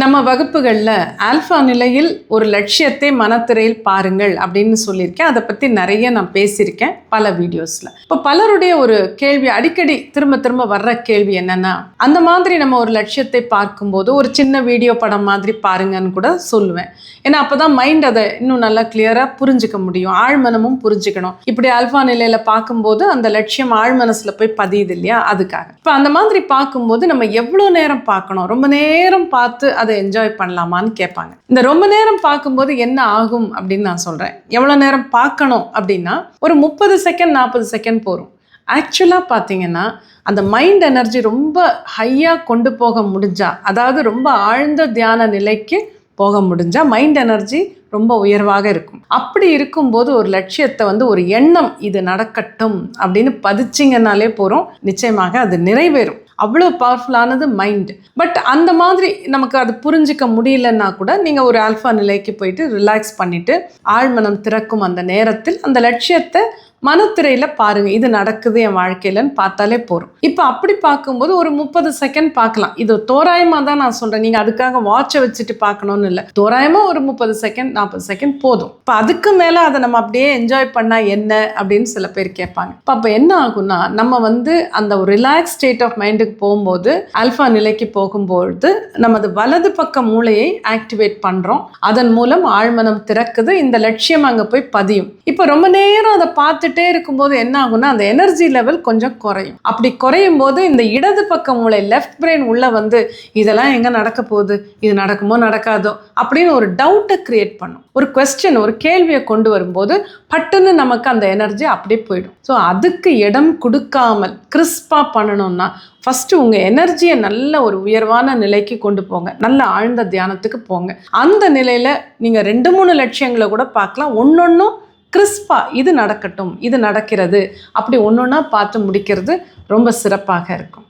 நம்ம வகுப்புகளில் ஆல்ஃபா நிலையில் ஒரு லட்சியத்தை மனத்திரையில் பாருங்கள் அப்படின்னு சொல்லியிருக்கேன். அதை பற்றி நிறைய நான் பேசியிருக்கேன் பல வீடியோஸில். இப்போ பலருடைய ஒரு கேள்வி அடிக்கடி திரும்ப திரும்ப வர்ற கேள்வி என்னென்னா அந்த மாதிரி நம்ம ஒரு லட்சியத்தை பார்க்கும்போது ஒரு சின்ன வீடியோ படம் மாதிரி பாருங்கன்னு கூட சொல்லுவேன். ஏன்னா அப்போ தான் மைண்ட் அதை இன்னும் நல்லா கிளியராக புரிஞ்சுக்க முடியும். ஆழ்மனமும் புரிஞ்சுக்கணும். இப்படி ஆல்ஃபா நிலையில் பார்க்கும்போது அந்த லட்சியம் ஆழ்மனசில் போய் பதியுது இல்லையா? அதுக்காக. இப்போ அந்த மாதிரி பார்க்கும்போது நம்ம எவ்வளோ நேரம் பார்க்கணும்? ரொம்ப நேரம் பார்த்து அதை என்ஜாய் பண்ணலாமான்னு கேட்பாங்க. இந்த ரொம்ப நேரம் பார்க்கும்போது என்ன ஆகும் அப்படின்னு நான் சொல்கிறேன் எவ்வளோ நேரம் பார்க்கணும் அப்படின்னா ஒரு முப்பது செகண்ட் நாற்பது செகண்ட் போகும். ஆக்சுவலாக பார்த்தீங்கன்னா அந்த மைண்ட் எனர்ஜி ரொம்ப ஹையாக கொண்டு போக முடிஞ்சா அதாவது ரொம்ப ஆழ்ந்த தியான நிலைக்கு போக முடிஞ்சால் மைண்ட் எனர்ஜி ரொம்ப உயர்வாக இருக்கும். அப்படி இருக்கும்போது ஒரு லட்சியத்தை வந்து ஒரு எண்ணம் இது நடக்கட்டும் அப்படின்னு பதிச்சிங்கனாலே போகிறோம் நிச்சயமாக அது நிறைவேறும். அவ்வளோ பவர்ஃபுல்லானது மைண்ட் பட் அந்த மாதிரி நமக்கு அது புரிஞ்சிக்க முடியலன்னா கூட நீங்கள் ஒரு ஆல்ஃபா நிலைக்கு போயிட்டு ரிலாக்ஸ் பண்ணிவிட்டு ஆழ்மனம் திறக்கும் அந்த நேரத்தில் அந்த லட்சியத்தை மனத்திரையில் பாருங்க இது நடக்குது என் வாழ்க்கையிலன்னு பார்த்தாலே போதும். இப்போ அப்படி பார்க்கும்போது ஒரு முப்பது செகண்ட் பார்க்கலாம். இது தோராயமாக தான் நான் சொல்கிறேன் நீங்கள் அதுக்காக வாட்சை வச்சுட்டு பார்க்கணும்னு இல்லை. தோராயமாக ஒரு முப்பது செகண்ட் நாற்பது செகண்ட் போதும். இப்போ அதுக்கு மேலே அதை நம்ம அப்படியே என்ஜாய் பண்ணால் என்ன அப்படின்னு சில பேர் கேட்பாங்க. இப்போ அப்போ என்ன ஆகும்னா நம்ம வந்து அந்த ஒரு ரிலாக்ஸ் ஸ்டேட் ஆஃப் மைண்டுக்கு போகும்போது அல்ஃபா நிலைக்கு போகும்போது நமது வலது பக்க மூளையை ஆக்டிவேட் பண்ணுறோம் அதன் மூலம் ஆழ்மனம் திறக்குது. இந்த லட்சியம் அங்கே போய் பதியும். இப்போ ரொம்ப நேரம் அதை பார்த்து பார்த்துட்டே இருக்கும்போது என்ன ஆகும்னா அந்த எனர்ஜி லெவல் கொஞ்சம் குறையும். அப்படி குறையும் போது இந்த இடது பக்க மூளை லெஃப்ட் பிரெயின் உள்ள வந்து இதெல்லாம் எங்கே நடக்க போகுது? இது நடக்குமோ நடக்காதோ? அப்படின்னு ஒரு டவுட்டை கிரியேட் பண்ணும். ஒரு கொஸ்டின் ஒரு கேள்வியை கொண்டு வரும்போது பட்டுன்னு நமக்கு அந்த எனர்ஜி அப்படியே போயிடும். ஸோ அதுக்கு இடம் கொடுக்காமல் கிறிஸ்பாக பண்ணணும்னா ஃபஸ்ட்டு உங்கள் எனர்ஜியை நல்ல ஒரு உயர்வான நிலைக்கு கொண்டு போங்க. நல்ல ஆழ்ந்த தியானத்துக்கு போங்க. அந்த நிலையில் நீங்கள் ரெண்டு மூணு லட்சியங்களை கூட பார்க்கலாம். ஒன்றொன்றும் கிறிஸ்பாக இது நடக்கட்டும் இது நடக்கிறது. அப்படி ஒன்று ஒன்றா பார்த்து முடிக்கிறது ரொம்ப சிறப்பாக இருக்கும்.